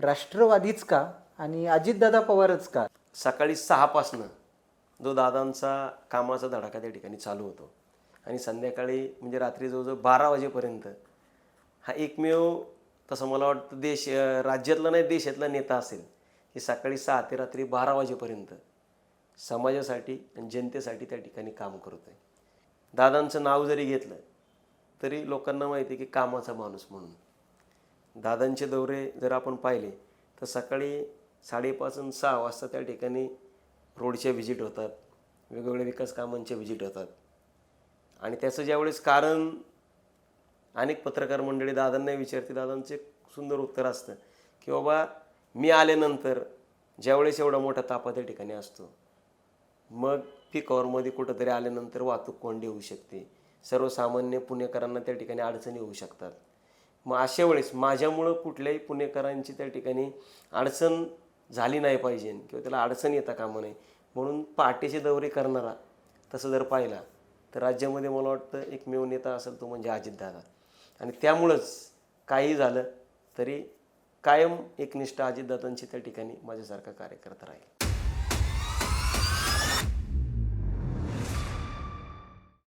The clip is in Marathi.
राष्ट्रवादीच का आणि अजितदादा पवारच का? सकाळी सहापासनं जो दादांचा कामाचा धडाका त्या ठिकाणी चालू होतो. आणि संध्याकाळी म्हणजे रात्री जवळजवळ बारा वाजेपर्यंत हा एकमेव तसं मला वाटतं देश राज्यातला नाही देशातला नेता असेल की सकाळी सहा ते रात्री बारा वाजेपर्यंत समाजासाठी आणि जनतेसाठी त्या ठिकाणी काम करतो आहे. दादांचं नाव जरी घेतलं तरी लोकांना माहिती आहे की कामाचा माणूस म्हणून. दादांचे दौरे जर आपण पाहिले तर सकाळी साडेपाच आणि सहा वाजता त्या ठिकाणी रोडच्या व्हिजिट होतात. वेगवेगळ्या विकास कामांच्या व्हिजिट होतात. आणि त्याचं ज्यावेळेस कारण अनेक पत्रकार मंडळी दादांना विचारते दादांचं एक सुंदर उत्तर असतं की बाबा मी आल्यानंतर ज्यावेळेस एवढा मोठा तापा त्या ठिकाणी असतो मग पीक कुठंतरी आल्यानंतर वाहतूक कोंडी होऊ शकते. सर्वसामान्य पुणेकरांना त्या ठिकाणी अडचणी होऊ शकतात. मग अशा वेळेस माझ्यामुळं कुठल्याही पुणेकरांची त्या ठिकाणी अडचण झाली नाही पाहिजे किंवा त्याला अडचण येता कामा नये. म्हणून पहाटेचे दौरे करणारा तसं जर पाहिला तर राज्यामध्ये मला वाटतं एकमेव नेता असेल तो म्हणजे अजितदादा. आणि त्यामुळंच काही झालं तरी कायम एकनिष्ठ अजितदादांची त्या ठिकाणी माझ्यासारखा कार्यकर्ता राहील.